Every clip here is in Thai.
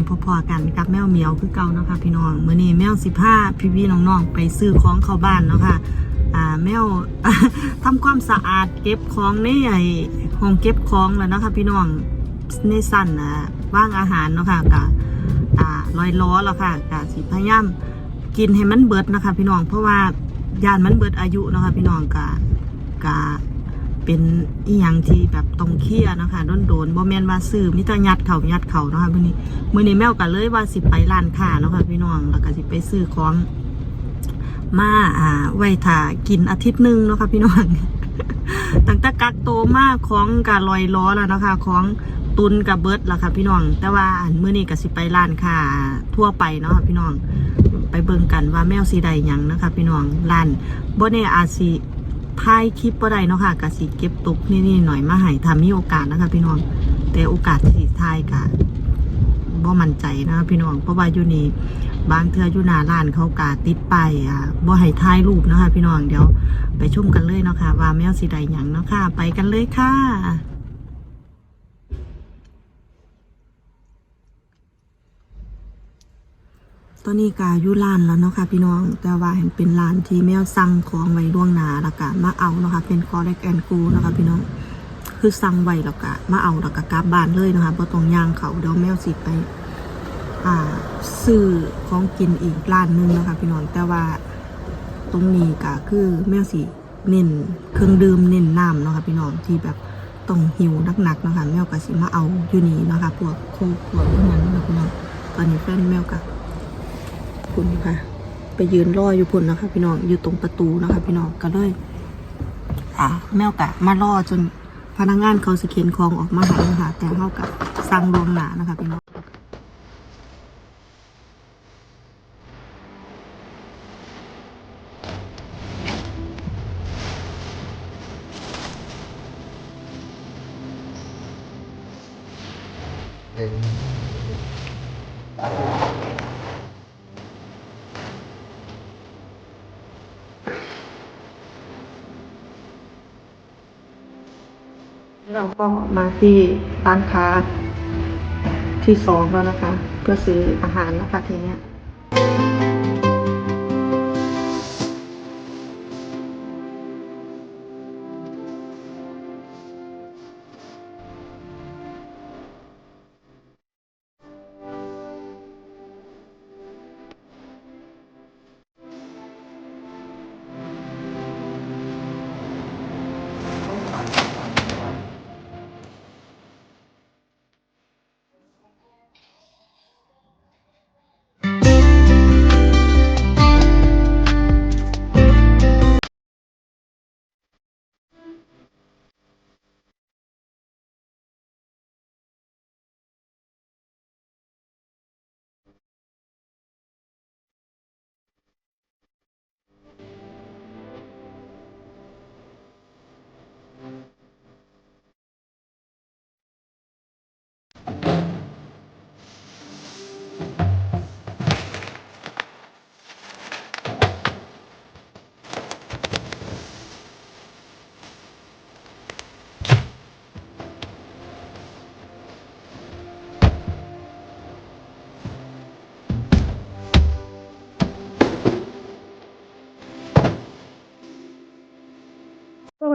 ดีค่ะเพื่อๆกันกับแมวเหมียวคือเก่านะคะพี่น้องเมื้อนี้แมวสิพาพี่ๆน้องๆไปซื้อของเข้าบ้านเนาะค่ะอ่าแมวทำความสะอาดเก็บของในไอ้ห้องเก็บของแล้วนะคะพี่น้องในสั่นอะว่างอาหารเนาะค่ะกะอ่าลอยล้อแล้วค่ะกะสิพยายามกินให้มันเบิดนะคะ พี่น้องเพราะว่ายานมันเบิดอายุนะคะพี่น้องกะกะ เป็นอีหยังที่แบบต้องเคลียร์นะคะโดนๆบ่แมนว่าซื้อมิตรยัดเขายัดเขานะคะมื้อนี้มื้อนี้แมวก็เลยว่าสิไปร้านค้าเนาะค่ะพี่น้องแล้วก็สิไปซื้อของมาอ่าไว้ถ้ากินอาทิตย์หนึ่งเนาะค่ะพี่น้องตั้งแต่กักโตมาของกะลอยล้อแล้วเนาะคะ ของตุนกับเบิร์ดล่ะค่ะพี่น้อง แต่ว่าอันมื้อนี้ก็สิไปร้านค้าทั่วไปเนาะค่ะพี่น้อง ไปเบิ่งกันว่าแมวสีใดยังนะคะ พี่น้องร้านบ่แน่อาจสิ ถ่ายคลิปบ่ได้เนาะค่ะกะสิเก็บตุกนี่ๆหน่อยมาให้ถ้ามีโอกาสนะคะ พี่น้อง แต่โอกาสที่ถ่ายกะบ่มั่นใจนะคะพี่น้องเพราะว่าอยู่นี่บางเทื่ออยู่หน้าร้านเขากาติดไปอะบ่ให้ถ่ายรูปนะคะพี่น้องเดี๋ยวไปชมกันเลยเนาะค่ะว่าแมวสีใดหยังเนาะค่ะ ไปกันเลยค่ะ ตอนนี้กาอยู่ร้านแล้วเนาะค่ะพี่น้อง แต่ว่าเห็นเป็นร้านที่แมวสั่งของไว้ล่วงหน้าแล้วก็มาเอาเนาะค่ะเป็นคอเล็กแอนกูเนาะค่ะพี่น้อง คือสั่งไว้แล้วก็มาเอาแล้วก็กลับบ้านเลยเนาะคะบ่ต้องย่างเขาเดี๋ยวแมวสิไป อ่าซื้อของกินอีกร้านนึงเนาะคะพี่น้อง แต่ว่าตรงนี้ก็คือแมวสิเน้นเครื่องดื่มเน้นน้ำเนาะค่ะพี่น้องที่แบบต้องหิวหนักๆเนาะคะแมวก็สิมาเอาอยู่นี่เนาะคะพวกโคพวกพวกนั้นเนาะพี่น้องตอนนี้แฟนแมวก็ คุณค่ะ ไปยืนรออยู่พุ่นนะคะ พี่น้องอยู่ตรงประตูนะคะ พี่น้องก็เลยอ่าแมวกะมารอจนพนักงานเขาสเข็นของออกมาให้นะคะแต่เขากะสั่งลวงหนานะคะพี่น้องเเราก็มาที่ร้านค้าที่สองแล้วนะคะ เพื่อซื้ออาหารนะคะทีเนี้ย thank you.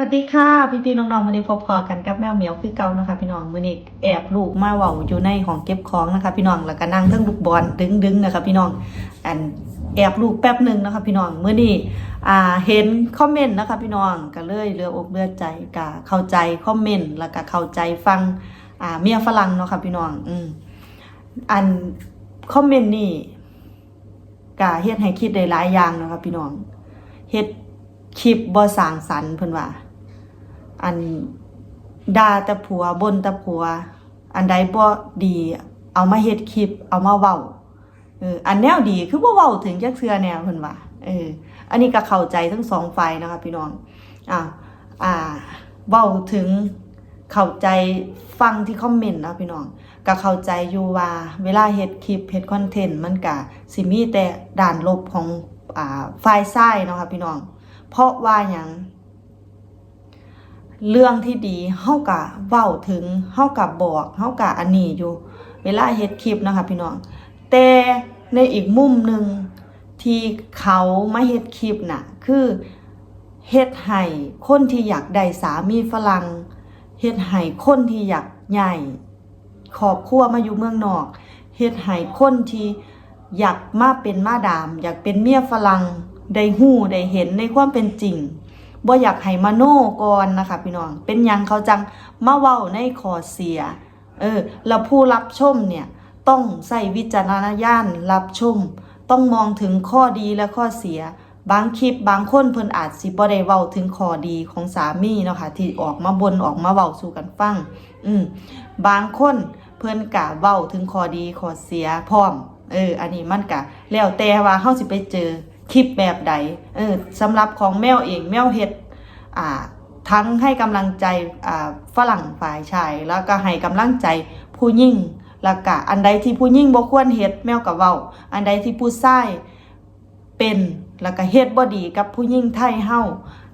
วัสดีค่ะ พี่พี่ๆน้องๆวันนี้พบพอกันกับแมวเหมียวคือเก่านะคะ พี่น้องมือนี้แอบลูกมาเว้าอยู่ในห้องเก็บของนะคะ พี่น้องแล้วก็นั่งเทั้งลูกบอลดึงๆนะคะ พี่น้องอันแอบลูกแป๊บหนึ่งนะคะ พี่น้องมือนี้อ่าเห็นคอมเมนต์นะคะ พี่น้องก็เลยเลืออกเลือกใจก็เข้าใจคอมเมนต์แล้วก็เข้าใจฟังอ่าเมียฝรั่งเนาะค่ะพี่น้องอืมอันคอมเมนต์นี่ก็เฮ็ดให้คิดได้หลายอย่างนะคะพี่น้องเฮ็ดคลิปบ่สร้างสรรค์เพิ่นว่า อันด่าแต่ผัวบ่นแต่ผัว อันใดบ่ดี เอามาเฮ็ดคลิป เอามาเว้าเอออันแนวดีคือบ่เว้าถึงจักเทื่อแนวเพิ่นว่าเออ อันนี้ก็เข้าใจทั้งสองฝ่ายนะคะพี่น้องอ่าอ่าเว้าถึงเข้าใจฟังที่คอมเมนต์นะพี่น้องก็เข้าใจอยู่ว่าเวลาเฮ็ดคลิปเฮ็ดคอนเทนต์มันก็สิมีแต่ด้านลบของอ่าฝ่ายซ้ายเนาะค่ะพี่น้อง เพราะว่าหยัง เรื่องที่ดีเฮากะเว้าถึงเฮากะบอกเฮากะอันนี้อยู่ เวลาเฮ็ดคลิปนะคะพี่น้อง แต่ในอีกมุมหนึ่งที่เขามาเฮ็ดคลิปน่ะ คือเฮ็ดให้คนที่อยากได้สามีฝรั่งเฮ็ดให้คนที่อยากใหญ่ครอบครัวมาอยู่เมืองนอกเฮ็ดให้คนที่อยากมาเป็นมาดาม อยากเป็นเมียฝรั่งได้หู้ได้เห็นในความเป็นจริง บ่อยากให้มาโน่ก่อนนะคะพี่น้อง เป็นยังเขาจังมาเว้าในขอเสีย เออ แล้วผู้รับชมเนี่ย ต้องใส่วิจารณญาณรับชม ต้องมองถึงข้อดีและข้อเสีย บางคลิปบางคนเพิ่นอาจสิบ่ได้เว้าถึงข้อดีของสามีเนาะค่ะที่ออกมาบนออกมาเว้าสู่กันฟัง อืมบางคนเพิ่นกะเว้าถึงข้อดีข้อเสียพร้อม เออ อันนี้มันกะแล้วแต่ว่าเฮาสิไปเจอ คลิปแบบใดเออสำหรับของแมวเองแมวเฮ็ดอ่าทั้งให้กำลังใจอ่าฝรั่งฝ่ายชาย แล้วก็ให้กำลังใจผู้หญิงแล้วก็อันใดที่ผู้หญิงบ่ควรเฮ็ดแมวก็เว้า อันใดที่ผู้ชายเป็นแล้วก็เฮ็ดบ่ดีกับผู้หญิงไทยเฮา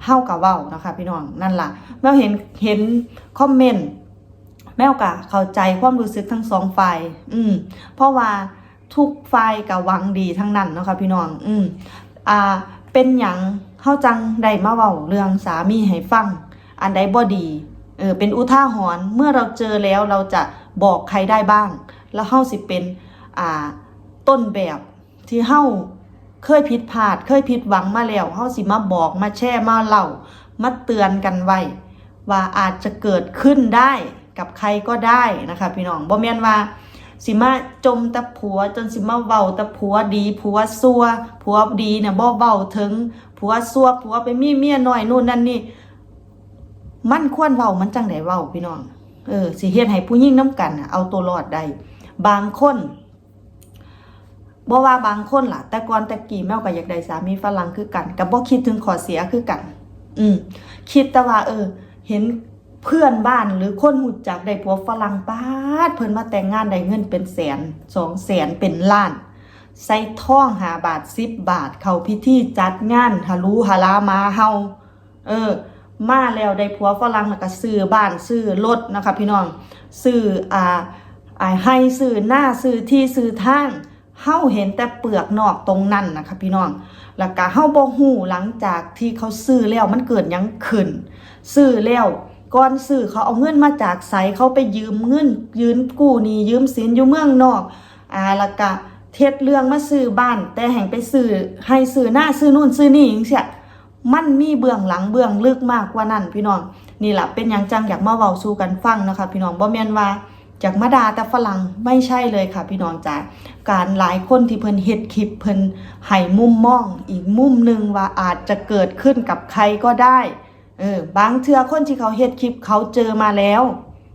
เฮาก็เว้านะคะพี่น้องนั่นล่ะแมวเห็นเห็นคอมเมนต์แมวก็เข้าใจความรู้สึกทั้งสองฝ่าย อืมเพราะว่า ทุกฝ่ายก็หวังดีทั้งนั้นเนาะค่ะพี่น้อง อืมอ่า เป็นหยังเฮาจังได้มาเว้าเรื่องสามีให้ฟัง อันใดบ่ดี เออ เป็นอุทาหรณ์เมื่อเราเจอแล้วเราจะบอกใครได้บ้าง แล้วเฮาสิเป็น อ่า ต้นแบบที่เฮาเคยผิดพลาด เคยผิดหวังมาแล้วเฮาสิมาบอกมาแช่มาเล่า มาเตือนกันไว้ ว่าอาจจะเกิดขึ้นได้กับใครก็ได้นะคะ พี่น้องบ่แม่นว่า สิมาจมแต่ผัว จนสิมาเว้าแต่ผัวดีผัวซัวผัวดีเนี่ยบ่เว้าถึงผัวซัวผัวไปมีเมียน้อยนู่นนั่นนี่ มันควรเว้ามันจังไดเว้าพี่น้อง เออสิเฮ็ดให้ผู้หญิงน้ำกันนะเอาตัวรอดได้บางคนบ่ว่าบางคนล่ะ แต่ก่อนแต่กี้แม่ก็อยากได้สามีฝรั่งคือกันก็บ่คิดถึงข้อเสียคือกัน อืมคิดแต่ว่า เออ เห็น เพื่อนบ้านหรือคนหูจักได้ผัวฝรั่งปาดเพิ่นมาแต่งงานได้เงินเป็นแสนสองแสนเป็นล้าน ใส่ท่องหาบาทสิบบาท เขาพิธีจัดงานฮารูฮาลามาเฮาเออ มาแล้วได้ผัวฝรั่งแล้วก็ซื้อบ้านซื้อรถนะคะพี่น้องซื้ออ่าอ่าให้ซื้อหน้าซื้อที่ซื้อทางเฮาเห็นแต่เปลือกนอกตรงนั้นนะคะพี่น้อง แล้วก็เฮาบ่ฮู้หลังจากที่เขาซื้อแล้วมันเกิดยังขึ้น ซื้อแล้ว ก่อนซื้อเขาเอาเงินมาจากไสเขาไปยืมเงินยืมกู้หนี้ยืมสินอยู่เมืองนอกอ่าล้วก็เท็ดเรื่องมาซื้อบ้าน แต่แห่งไปซื้อให้ซื้อหน้าซื้อนู่นซื้อนี่จังซี่มันมีเบื้องหลังเบื้องลึกมากกว่านั้นพี่น้องนี่แหละเป็นหยังจังอยากมาเว้าสู่กันฟังนะคะพี่น้องบ่แม่นว่าจากมาดาแต่ฝรั่งไม่ใช่เลยค่ะ พี่น้องจ๋าการหลายคนที่เพิ่นเฮ็ดคลิปเพิ่นให้มุมมอง อีกมุมหนึ่งว่าอาจจะเกิดขึ้นกับใครก็ได้ เออบางเทือคนที่เขาเฮ็ดคลิปเขาเจอมาแล้ว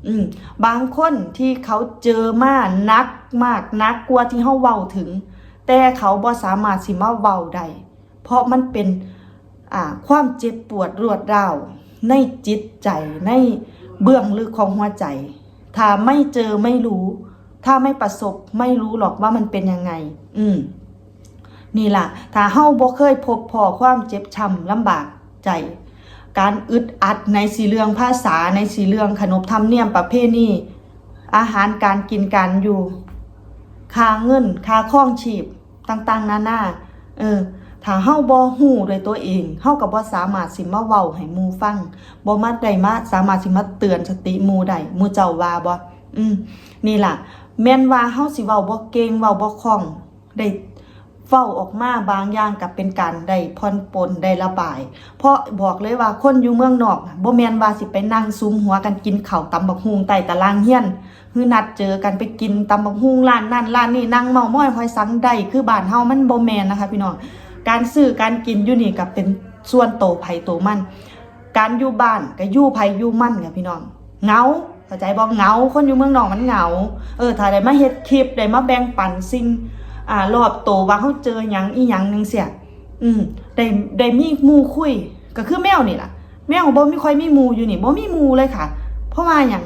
อืมบางคนที่เขาเจอมานักมากนักกว่าที่เฮาเว้าถึง แต่เขาบ่สามารถสิมาเว้าได้เพราะมันเป็นอ่าความเจ็บปวดรวดร้าวในจิตใจในเบื้องลึกของหัวใจ ถ้าไม่เจอไม่รู้ ถ้าไม่ประสบไม่รู้หรอกว่ามันเป็นยังไง อืมนี่ล่ะ ถ้าเฮาบ่เคยพบพอความเจ็บช้ำลำบากใจ การอึดอัดในสีเรื่องภาษาในสีเรื่องขนบธรรมเนียมประเพณีอาหารการกินการอยู่ค่าเงินค่าครองชีพต่างๆนานาเออถ้าเฮาบ่ฮู้ด้วยตัวเองเฮาก็บ่สามารถสิมาเว้าให้หมู่ฟังบ่มาได้มาสามารถสิมาเตือนสติหมู่ได้หมู่เจ้าว่าบ่อืมนี่ล่ะ แม่นว่าเฮาสิเว้าบ่เก่งเว้าบ่คล่องได้ เว้าออกมาบางอย่างก็เป็นการได้ผ่อนปนได้ระบาย เพราะบอกเลยว่าคนอยู่เมืองนอกบ่แมนว่าสิไปนั่งซุมหัวกันกินข้าวตำบักฮุงใต้ตารางเฮียนคือนัดเจอกันไปกินตำบักฮุงร้านนั่นร้านนี้นั่งเมาม้อยหอยสังได้คือบ้านเฮามันบ่แมนนะคะพี่น้องการซื้อการกินอยู่นี่กับเป็นส่วนโตไผโตมัน การอยู่บ้านก็อยู่ไผอยู่มันค่ะพี่น้องเงาเข้าใจบ่เงาคนอยู่เมืองนอกมันเงาเออถ้าได้มาเฮ็ดคลิปได้มาแบ่งปันสิ่ง อ่ารอบโตว่าเฮาเจอหยังอีหยังนึงเสียอืมได้ได้มีมูคุย ก็คือแมวนี่ล่ะ แมวบ่มีค่อยมีมูอยู่นี่บ่มีมูเลยค่ะ เพราะว่าหยัง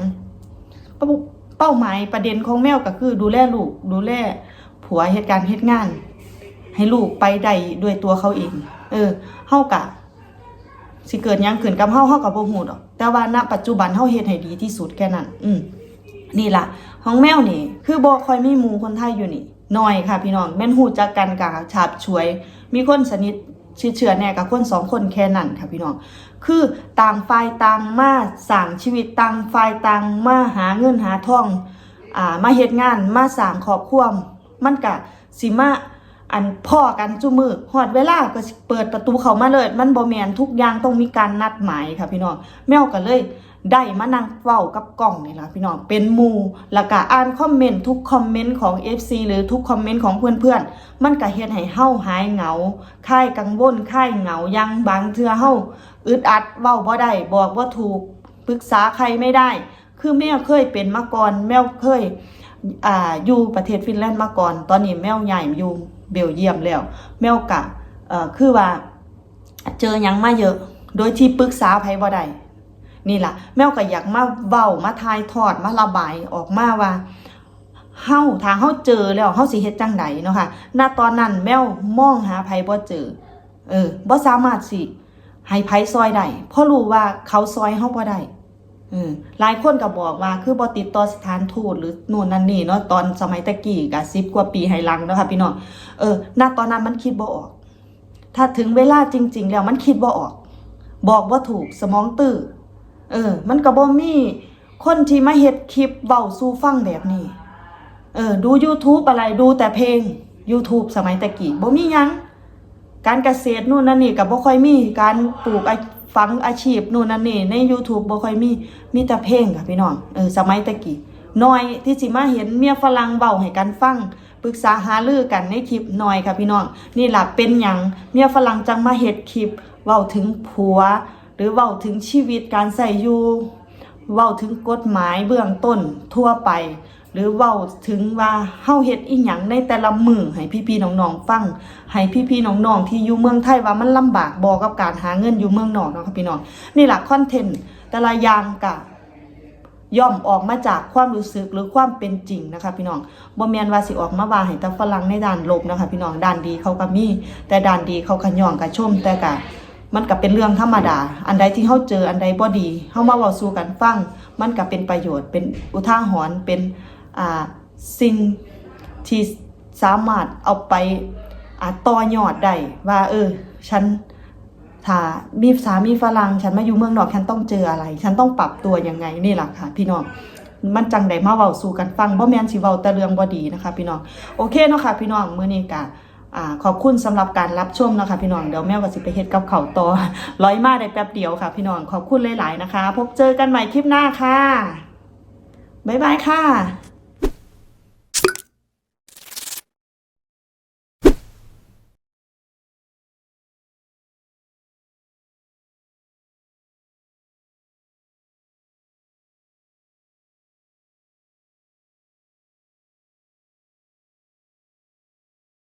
เป้าหมายประเด็นของแมวก็คือดูแลลูก ดูแลผัวเหตุการณ์เฮ็ดงาน ให้ลูกไปได้ด้วยตัวเขาเอง เออเฮากะสิเกิดหยังขึ้นกับเฮาเฮากับบ่ฮู้ดอก แต่ว่าณปัจจุบันเฮาเฮ็ดให้ดีที่สุดแค่นั้น อืมนี่ล่ะ ของแมวนี่ คือบ่ค่อยมีมูคนไทยอยู่นี่ น้อยค่ะ พี่น้องแม่นฮู้จักกันกะฉาบฉวย มีคนสนิทชื่อเชื่อแน่กับคนสองคนแค่นั้นค่ะพี่น้อง คือต่างฝ่ายต่างมาสร้างชีวิตต่างฝ่ายต่างมาหาเงินหาทองอ่ามาเฮ็ดงานมาสร้างครอบครัวมมันก็สิมาอันพ่อกันจุมือฮอดเวลาก็เปิดประตูเขามาเลย มันบ่แมนทุกอย่างต้องมีการนัดหมายค่ะพี่น้องแมวก็เลย ได้มานั่งเฝ้ากับกล่องนี่ละพี่น้องเป็นหมู่แล้วก็อ่านคอมเมนต์ทุกคอมเมนต์ของ FC หรือทุกคอมเมนต์ของเพื่อนๆ มันก็เฮ็ดให้เฮาหายเหงาคลายกังวลคลายเหงายังบางเทื่อเฮาอึดอัดเว้าบ่ได้บอกบ่ถูกปรึกษาใครไม่ได้ คือแมวเคยเป็นมาก่อนแมวเคยอ่าอยู่ประเทศฟินแลนด์มาก่อน ตอนนี้แมวใหญ่อยู่เบลเยียมแล้วแมวกะเอ่อคือว่าเจอยังมาเยอะ โดยที่ปรึกษาไผบ่ได้ นี่ล่ะ แมวก็อยากมาเว้ามาทายทอดมาระบายออกมาว่าเฮาถ้าเฮาเจอแล้วเฮาสิเฮ็ดจังไดเนาะค่ะณตอนนั้นแมวมองหาไผบ่เจอ เออบ่สามารถสิให้ไผซอยได้เพราะรู้ว่าเขาซอยเฮาบ่ได้เออหลายคนก็บอกว่าคือบ่ติดต่อสถานทูตหรือนู่นนั่นนี่เนาะตอนสมัยตะกี้ก็10กว่าปีให้หลังเนาะค่ะพี่น้องเออณตอนนั้นมันคิดบ่ออก ถ้าถึงเวลาจริง ๆ แล้วมันคิดบ่ออก บอกว่าถูกสมองตื้อ เออ มันก็บ่มีคนที่มาเฮ็ดคลิปเว้าสู่ฟังแบบนี้ เออ ดู YouTube อะไรดูแต่เพลง YouTube สมัยตะกี้บ่มีหยัง การเกษตรนู่นนั่นนี่ก็บ่ค่อยมี การปลูกฝังอาชีพนู่นนั่นนี่ใน YouTube บ่ค่อยมีมีแต่เพลงค่ะพี่น้อง เออ สมัยตะกี้น้อยที่สิมาเห็นเมียฝรั่งเว้าให้กันฟังปรึกษาหารือกันในคลิปน้อยค่ะพี่น้อง นี่ล่ะเป็นหยังเมียฝรั่งจังมาเฮ็ดคลิปเว้าถึงผัว รือเว้าถึงชีวิตการใส่อยู่เว้าถึงกฎหมายเบื้องต้นทั่วไป หรือเว้าถึงว่าเฮาเฮ็ดอีหยังในแต่ละมือให้พี่ๆน้องๆฟังให้พี่ๆน้องๆที่อยู่เมืองไทยว่ามันลำบากบ่กับการหาเงินอยู่เมืองนอกเนาะค่ะพี่น้องนี่ล่ะคอนเทนต์แต่ละอย่างกะย่อมออกมาจากความรู้สึกหรือความเป็นจริงนะคะ พี่น้องบ่แมนว่าสิออกมาว่าให้ต่ฝรั่งในด้านลบนะคะ พี่น้องด้านดีเขาก็มีแต่ด้านดีเขาก็ย่องก็ชมแต่ก็ มันก็เป็นเรื่องธรรมดา อันใดที่เฮาเจออันใดบ่ดีเฮามาเว้าสู่กันฟัง มันก็เป็นประโยชน์ เป็นอุทาหรณ์ เป็นอ่าสิ่งที่สามารถเอาไปอ่าต่อยอดได้ว่า เออ ฉันถ้ามีสามีฝรั่งฉันมาอยู่เมืองนอกฉันต้องเจออะไร ฉันต้องปรับตัวยังไงนี่แหละค่ะ พี่น้องมันจังไดมาเว้าสู่กันฟังบ่แม่นสิเว้าแต่เรื่องบ่ดีนะคะ พี่น้องโอเคเนาะค่ะ พี่น้องมื้อนี้ก็ ขอบคุณสำหรับการรับชมนะคะพี่น้องเดี๋ยวแม่ก็สิไปเฮ็ดกับเขาต่อร้อยมาได้แป๊บเดียวค่ะ พี่น้องขอบคุณหลาย ๆ นะคะ พบเจอกันใหม่คลิปหน้าค่ะบ๊ายบายค่ะ